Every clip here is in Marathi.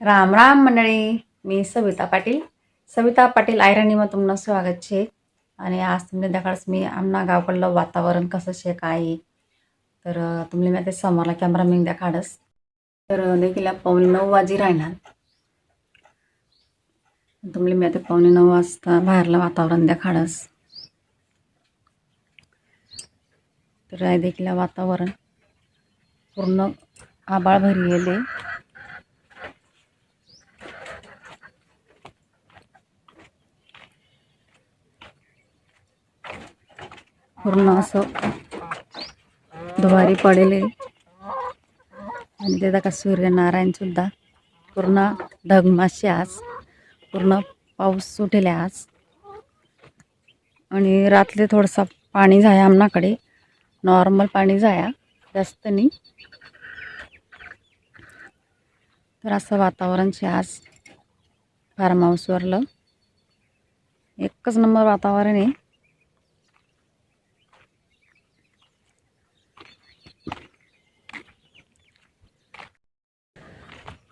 राम राम मंडळी मी सविता पाटील. सविता पाटील પાटील मग तुम्हाला स्वागत छे आणि आज तुम्ही देखाडस मी आमना गावकडलं वातावरण कसं शे काय तर तुम्ही मी ते समोरला द्या देखाडस तर देखील पावणे नऊ वाजी राहणार तुम्ही मी आता पावणे नऊ वाजता बाहेरलं वातावरण देखाडस तर देखील वातावरण. पूर्ण आबाळ भरी पूर्ण असं दुवारी पडेल आणि ते का सूर्यनारायणसुद्धा पूर्ण ढगमाशी आज पूर्ण पाऊस सुटेले आज. आणि रात्री थोडंसं पाणी जाया आमनाकडे नॉर्मल पाणी जाया जास्त नाही. तर असं वातावरण शे आज फार्म हाऊसवरलं. एकच नंबर वातावरण आहे.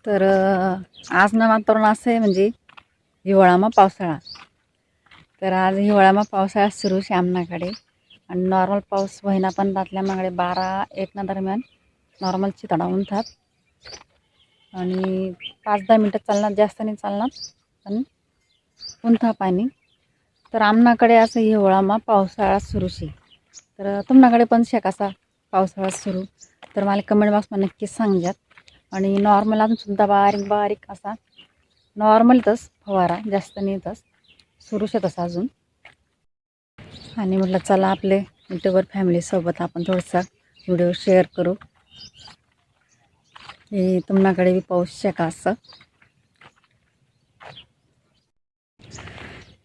तर आजनं आज ना वातावरण असं आहे म्हणजे हिवाळामा पावसाळा. तर आज हिवाळामा पावसाळा सुरू आहे आमनाकडे आणि नॉर्मल पाऊस वहिना पण रातल्या मागडे बारा एकना दरम्यान नॉर्मल चितडा थात आणि पाच दहा मिनटं चालणार जास्त नाही चालणार पण उंथा पाणी तर आमनाकडे असं हिवाळामा पावसाळा सुरू शे तर तुमनाकडे पण शे कसा पावसाळा सुरू. तर मला कमेंट बॉक्समध्ये नक्कीच सांगजात. आणि नॉर्मल अजून सुद्धा बारीक बारीक असा नॉर्मलतच फवारा जास्त नाही सुरूच सुरू शकत अजून. आणि म्हटलं चला आपले युट्यूबर फॅमिलीसोबत आपण थोडासा व्हिडिओ शेअर करू. हे तुम्हाकडे बी पाऊस शका असं.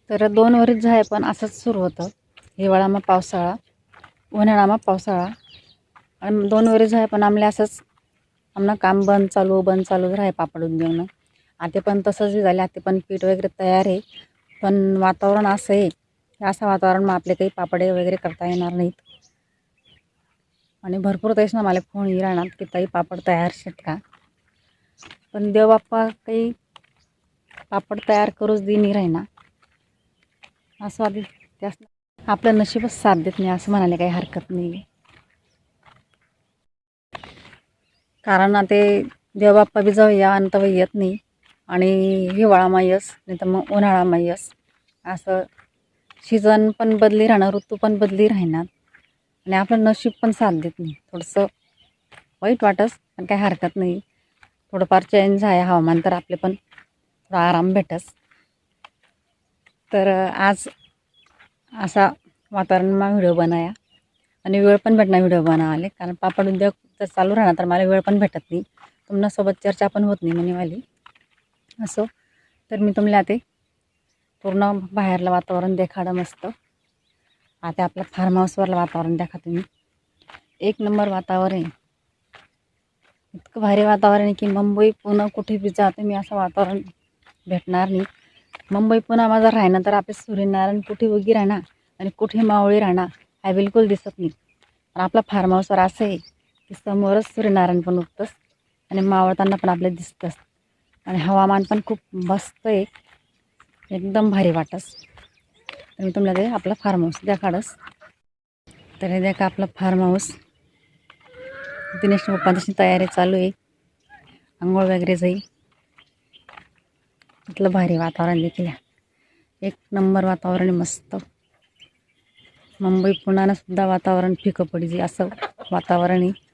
तर दोन वरीच आहे पण असंच सुरू होतं. हिवाळामा पावसाळा उन्हाळामा पावसाळा. आणि दोन वरीच आहे पण आमले असंच आमना काम बंद चालू बंद चालू राहे पापड उद्योगनं आते पण तसंच झाले आते पण पीठ वगैरे तयार आहे. पण वातावरण असं आहे असं वातावरण मग आपले काही पापडे वगैरे करता येणार नाहीत. आणि भरपूर तेच ना मला फोन येई राहणार की ताई पापड तयार शेत का? पण देव बाप्पा काही पापड तयार करूच दे नाही राहिना. असं आधी त्यास आपलं नशीबच साथ देत नाही असं म्हणाले काही हरकत नाही कारण आता ते देवबाप्पा बी जाऊया आणि तवं येत नाही. आणि हिवाळामा यस नाही तर मग उन्हाळामा यस असं सीझन पण बदली राहणार ऋतू पण बदली राहणार. आणि आपलं नशीब पण साथ देत नाही. थोडंसं वाईट वाटस पण काही हरकत नाही. थोडंफार चेंज आहे हवामान तर आपले पण थोडा आराम भेटस. तर आज असा वातावरणमा व्हिडिओ बनाया आणि वेळ पण भेटणार व्हिडिओ बनावाले कारण पापड उद्योग जर चालू राहणार तर मला वेळ पण भेटत नाही. तुमच्यासोबत चर्चा पण होत नाही म्हणेवाली असो. तर मी तुम्हाला ते पूर्ण बाहेरलं वातावरण देखाडं मस्त. आता आपलं फार्म हाऊसवरलं वातावरण देखा तुम्ही. एक नंबर वातावरण आहे. इतकं भारी वातावरण आहे की मुंबई पुणे कुठे बी जा तुम्ही असं वातावरण भेटणार नाही. मुंबई पुन्हा माझा राहणं तर आपले सूर्यनारायण कुठे उगी राहणार आणि कुठे मावळी राहणार हा बिलकुल दिसत नाही. पण आपला फार्म हाऊसवर असं आहे. समोरच सूर्यनारायण पण उगतंच. आणि मावळताना पण आपल्याला दिसतंच. आणि हवामान पण खूप मस्त आहे. एकदम भारी वाटस. तर मी तुम्हाला ते आपलं फार्म हाऊस देखाडस तर हे देखा आपला फार्म हाऊस दिनेश पप्पांची तयारी चालू आहे. आंघोळ वगैरे जाई. इथलं भारी वातावरण देखील एक नंबर वातावरण मस्त. मुंबई पुण्यानं सुद्धा वातावरण फिकं पडजे असं वातावरण आहे.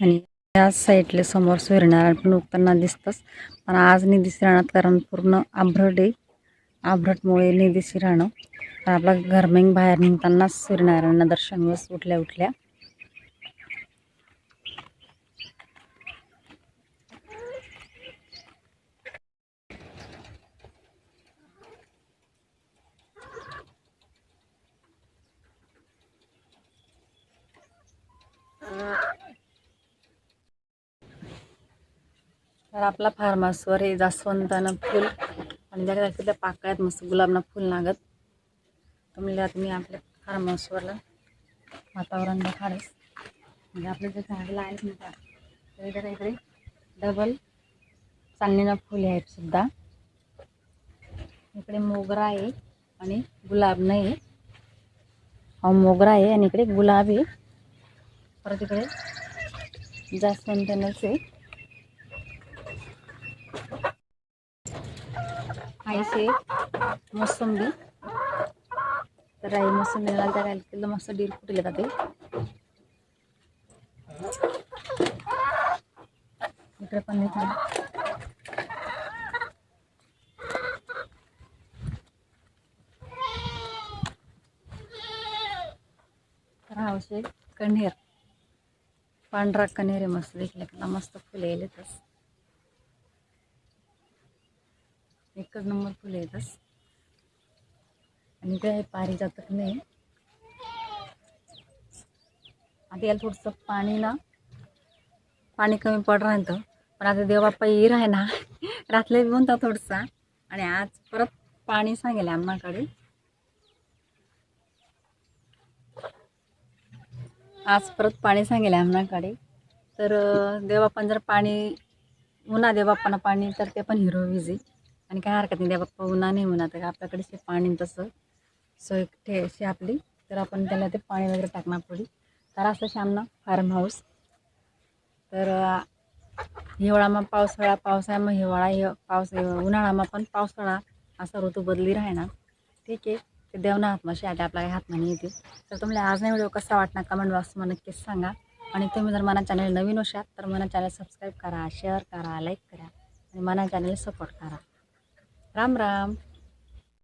आणि या साईडले समोर सूर्यनारायण पण उगताना दिसतंच. पण आज निधीशी राहणार कारण पूर्ण आभ्रट आहे. आभ्रटमुळे निधीशी राहणं तर आपला घरमेंग बाहेर निघतानाच सूर्यनारायणांना दर्शन बस उठल्या उठल्या. तर आपला फार्मासवर हे जास्वंदानं फुल आणि त्याच्या तिथल्या पाकळ्यात मस्त गुलाबना फुल लागत. तर म्हणले आता मी आपल्या फार्महाऊसवरला वातावरण देखाडस म्हणजे आपले जे झाडला आहेत ना तर इकडे इकडे डबल चांदणीनं फुले आहेत सुद्धा. इकडे मोगरा आहे आणि गुलाब नाही हा मोगरा आहे आणि इकडे गुलाब आहे. परत इकडे जास्वंदनच आहे. आईचे मोसंबी. तर आई मोसंबीला त्या काय केलं मस्त डीर फुटले का ते. इकडे पण नाही कण्हेर पांढरा कण्हेर आहे मस्त देखील मस्त फुले येतच एकच नंबर फुले येतच आणि ते पारिजातक नाही? आता याला थोडंसं पाणी ना पाणी कमी पड राहतं पण आता देवबाप्पा येईल आहे ना रात्री म्हणता थोडसा. आणि आज परत पाणी सांगेल आम्हाकडे. आज परत पाणी सांगेल आम्हाकडे. तर अं, जर पाणी उन्हा देवबाप्पानं पाणी तर ते पण हिरो विजी आणि काय हरकत नाही देवबाप्पा उन्हा नाही म्हणा तर आपल्याकडे ते पाणी तसं. सोय ठेशी आपली. तर आपण त्याला ते पाणी वगैरे टाकणार पुढे तर असं श्यामना फार्म हाऊस. तर हिवाळामा पावसाळा पावसाळ्यामा हिवाळा हि पावस उन्हाळामा पण पावसाळा असा ऋतू बदली राहणार. ठीक आहे. ते देवना हातमाशी आले आपल्या हातमा नाही येते. तर तुम्हाला आज नाही व्हिडिओ कसा वाटणार कमेंट बॉक्समध्ये नक्कीच सांगा. आणि तुम्ही जर मला चॅनल नवीन असाल तर मला चॅनल सबस्क्राईब करा शेअर करा लाईक करा. आणि मला चॅनल सपोर्ट करा. राम राम